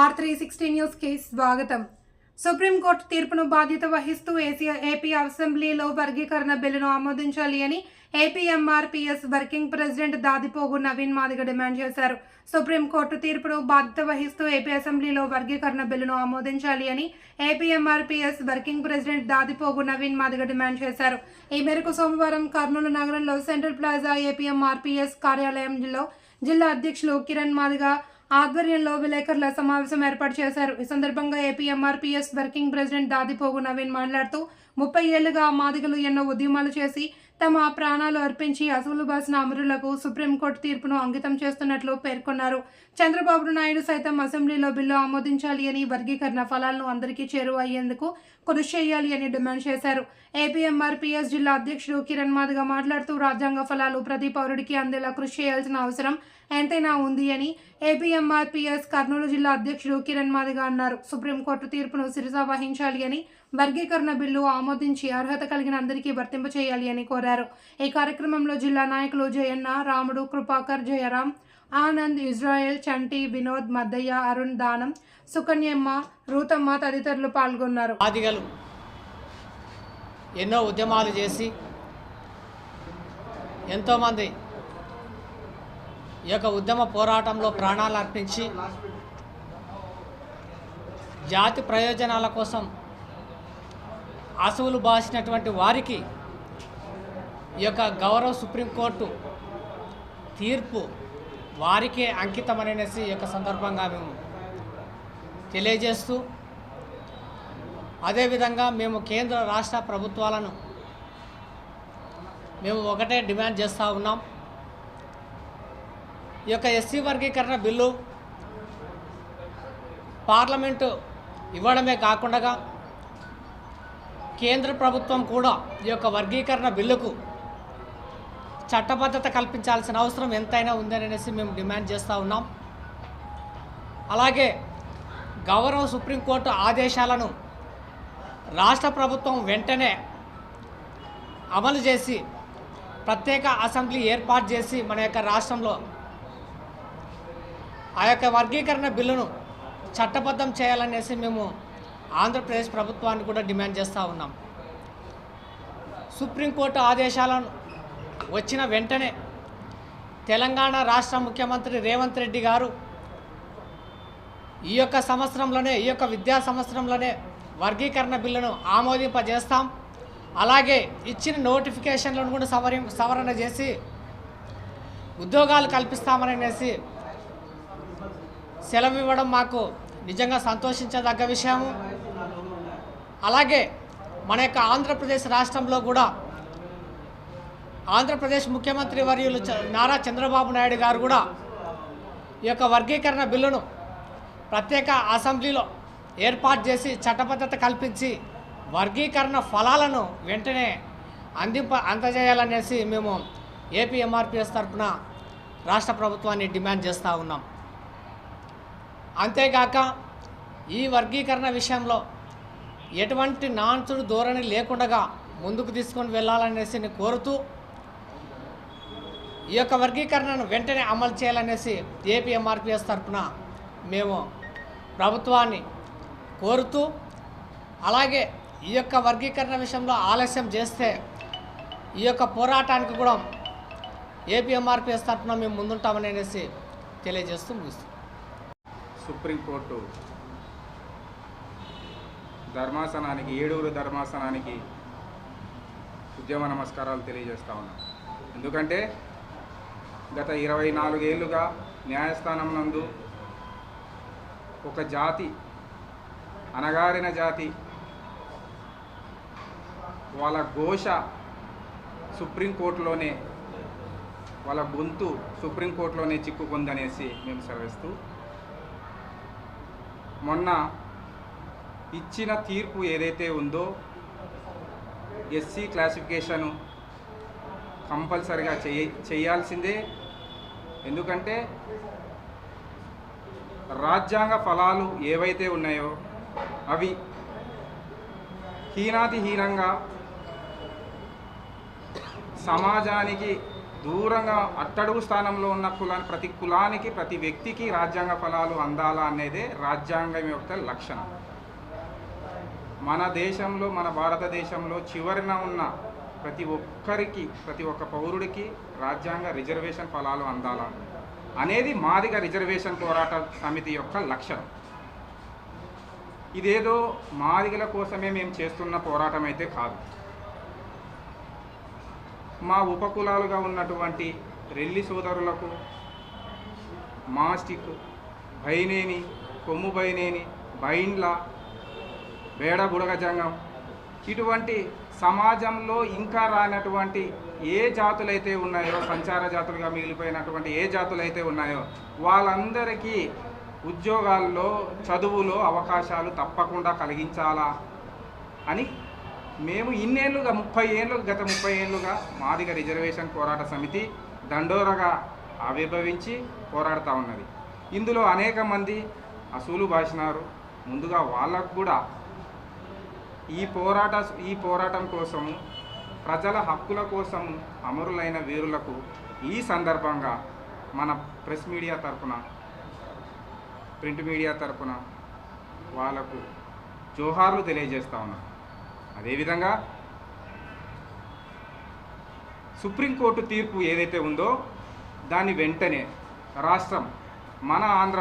Are three sixty న్యూస్కి స్వాగతం. Supreme court తీర్పును బాధ్యత వహిస్తూ ఏసీ ఏపీ అసెంబ్లీలో వర్గీకరణ బిల్లును ఆమోదించాలి అని APMRPS working president Dadipogu Naveen Madiga demand చేశారు. సుప్రీంకోర్టు తీర్పును బాధ్యత వహిస్తూ ఏపీ అసెంబ్లీలో వర్గీకరణ బిల్లును ఆమోదించాలి అని APMRPS working president Dadipogu Naveen Madiga demand చేశారు. ఈ మేరకు సోమవారం కర్నూలు నగరంలో సెంట్రల్ ప్లాజా ఏపీఎంఆర్పిఎస్ కార్యాలయంలో జిల్లా అధ్యక్షులు కిరణ్ మాదిగ ఆధ్వర్యంలో విలేకరుల సమావేశం ఏర్పాటు చేశారు. ఈ సందర్భంగా APMRPS working president Dadipogu Naveen మాట్లాడుతూ ముప్పై ఏళ్ళుగా మాదిగలు ఎన్నో ఉద్యమాలు చేసి తమ ప్రాణాలు అర్పించి అసలు బాసిన అమరులకు సుప్రీంకోర్టు తీర్పును అంకితం చేస్తున్నట్లు పేర్కొన్నారు. చంద్రబాబు నాయుడు సైతం అసెంబ్లీలో బిల్లు ఆమోదించాలి అని వర్గీకరణ ఫలాలను అందరికీ చేరువయ్యేందుకు కృషి చేయాలి అని డిమాండ్ చేశారు. ఏపీఎంఆర్పీఎస్ జిల్లా అధ్యక్షుడు కిరణ్ మాదిగా మాట్లాడుతూ రాజ్యాంగ ఫలాలు ప్రతి పౌరుడికి అందేలా కృషి చేయాల్సిన అవసరం ఎంతైనా ఉంది అని ఏపీఎంఆర్పీఎస్ కర్నూలు జిల్లా అధ్యక్షుడు కిరణ్ మాదిగ అన్నారు. సుప్రీంకోర్టు తీర్పును శిరసా వహించాలి అని వర్గీకరణ బిల్లు ఆమోదించి అర్హత కలిగిన అందరికీ వర్తింపచేయాలి అని కోరారు. ఈ కార్యక్రమంలో జిల్లా నాయకులు జయన్న రాముడు కృపాకర్ జయరాం ఆనంద్ ఇజ్రాయెల్ చంటి వినోద్ మద్దయ్య అరుణ్ దానం సుకన్యమ్మ రూతమ్మ తదితరులు పాల్గొన్నారు. ఆదిగలు ఎన్నో ఉద్యమాలు చేసి ఎంతోమంది ఈ యొక్క ఉద్యమ పోరాటంలో ప్రాణాలు అర్పించి జాతి ప్రయోజనాల కోసం అసువులు బాసినటువంటి వారికి ఈ యొక్క గౌరవ సుప్రీంకోర్టు తీర్పు వారికే అంకితం అనేసి ఈ యొక్క సందర్భంగా మేము తెలియజేస్తూ అదేవిధంగా మేము కేంద్ర రాష్ట్ర ప్రభుత్వాలను మేము ఒకటే డిమాండ్ చేస్తూ ఉన్నాం. ఈ యొక్క ఎస్సీ వర్గీకరణ బిల్లు పార్లమెంటు ఇవ్వడమే కాకుండా కేంద్ర ప్రభుత్వం కూడా ఈ యొక్క వర్గీకరణ బిల్లుకు చట్టబద్ధత కల్పించాల్సిన అవసరం ఎంతైనా ఉందని అనేసి మేము డిమాండ్ చేస్తూ ఉన్నాం. అలాగే గౌరవ సుప్రీంకోర్టు ఆదేశాలను రాష్ట్ర ప్రభుత్వం వెంటనే అమలు చేసి ప్రత్యేక అసెంబ్లీ ఏర్పాటు చేసి మన యొక్క రాష్ట్రంలో ఆ యొక్క వర్గీకరణ బిల్లును చట్టబద్ధం చేయాలనేసి మేము ఆంధ్రప్రదేశ్ ప్రభుత్వాన్ని కూడా డిమాండ్ చేస్తూ ఉన్నాం. సుప్రీంకోర్టు ఆదేశాలను వచ్చిన వెంటనే తెలంగాణ రాష్ట్ర ముఖ్యమంత్రి రేవంత్ రెడ్డి గారు ఈ యొక్క సంవత్సరంలోనే ఈ యొక్క విద్యా సంవత్సరంలోనే వర్గీకరణ బిల్లును ఆమోదింపజేస్తాం. అలాగే ఇచ్చిన నోటిఫికేషన్లను కూడా సవరి సవరణ చేసి ఉద్యోగాలు కల్పిస్తామనేసి సెలవు ఇవ్వడం మాకు నిజంగా సంతోషించదగ్గ విషయము. అలాగే మన యొక్క ఆంధ్రప్రదేశ్ రాష్ట్రంలో కూడా ఆంధ్రప్రదేశ్ ముఖ్యమంత్రి వర్యులు చ- నారా చంద్రబాబు నాయుడు గారు కూడా ఈ యొక్క వర్గీకరణ బిల్లును ప్రత్యేక అసెంబ్లీలో ఏర్పాటు చేసి చట్టబద్ధత కల్పించి వర్గీకరణ ఫలాలను వెంటనే అందింప అందజేయాలనేసి మేము ఏపీ ఎంఆర్పిఎస్ తరఫున రాష్ట్ర ప్రభుత్వాన్ని డిమాండ్ చేస్తూ ఉన్నాం. అంతేగాక ఈ వర్గీకరణ విషయంలో ఎటువంటి నాన్సుడు ధోరణి లేకుండా ముందుకు తీసుకొని వెళ్ళాలనేసి నేను కోరుతూ ఈ యొక్క వర్గీకరణను వెంటనే అమలు చేయాలనేసి ఏపీఎంఆర్పిఎస్ తరఫున మేము ప్రభుత్వాన్ని కోరుతూ అలాగే ఈ యొక్క వర్గీకరణ విషయంలో ఆలస్యం చేస్తే ఈ యొక్క పోరాటానికి కూడా ఏపీఎంఆర్పిఎస్ తరఫున మేము ముందుంటామని అనేసి తెలియజేస్తూ ముగిస్తాం సుప్రీంకోర్టు ధర్మాసనానికి ఏడుగురు ధర్మాసనానికి ఉద్యమ నమస్కారాలు తెలియజేస్తా ఉన్నాం. ఎందుకంటే గత ఇరవై నాలుగేళ్ళుగా న్యాయస్థానం నందు ఒక జాతి అనగారిన జాతి వాళ్ళ ఘోష సుప్రీంకోర్టులోనే వాళ్ళ గొంతు సుప్రీంకోర్టులోనే చిక్కుకుందనేసి మేము సెలవిస్తూ మొన్న ఇచ్చిన తీర్పు ఏదైతే ఉందో ఎస్సీ క్లాసిఫికేషను కంపల్సరిగా చేయ చేయాల్సిందే. ఎందుకంటే రాజ్యాంగ ఫలాలు ఏవైతే ఉన్నాయో అవి హీనాతిహీనంగా సమాజానికి దూరంగా అట్టడుగు స్థానంలో ఉన్న కులాన్ని ప్రతి కులానికి ప్రతి వ్యక్తికి రాజ్యాంగ ఫలాలు అందాలా అనేదే రాజ్యాంగం యొక్క లక్షణం. మన దేశంలో మన భారతదేశంలో చివరిన ఉన్న ప్రతి ఒక్కరికి ప్రతి ఒక్క పౌరుడికి రాజ్యాంగ రిజర్వేషన్ ఫలాలు అందాలా అనేది మాదిగ రిజర్వేషన్ పోరాట సమితి యొక్క లక్ష్యం ఇదేదో మాదిగల కోసమే మేము చేస్తున్న పోరాటం అయితే కాదు. మా ఉపకులాలుగా ఉన్నటువంటి రెల్లి సోదరులకు మాస్టిక్ బైనేని కొమ్ము బైనేని బైండ్ల బేడ బుడగజంగం ఇటువంటి సమాజంలో ఇంకా రానటువంటి ఏ జాతులైతే ఉన్నాయో సంచార జాతులుగా మిగిలిపోయినటువంటి ఏ జాతులైతే ఉన్నాయో వాళ్ళందరికీ ఉద్యోగాల్లో చదువులో అవకాశాలు తప్పకుండా కలిగించాలా అని మేము ఇన్నేళ్ళుగా ముప్పై ఏళ్ళు గత ముప్పై ఏళ్ళుగా మాదిగ రిజర్వేషన్ పోరాట సమితి దండోరగా ఆవిర్భవించి పోరాడుతూ ఉన్నది. ఇందులో అనేక మంది అసూలు భాషినారు ముందుగా వాళ్ళకు కూడా ఈ పోరాట ఈ పోరాటం కోసం ప్రజల హక్కుల కోసం అమరులైన వీరులకు ఈ సందర్భంగా మన ప్రెస్ మీడియా తరపున ప్రింట్ మీడియా తరపున వాళ్ళకు జోహార్లు తెలియజేస్తా ఉన్నాం. అదేవిధంగా సుప్రీంకోర్టు తీర్పు ఏదైతే ఉందో దాన్ని వెంటనే రాష్ట్రం మన ఆంధ్ర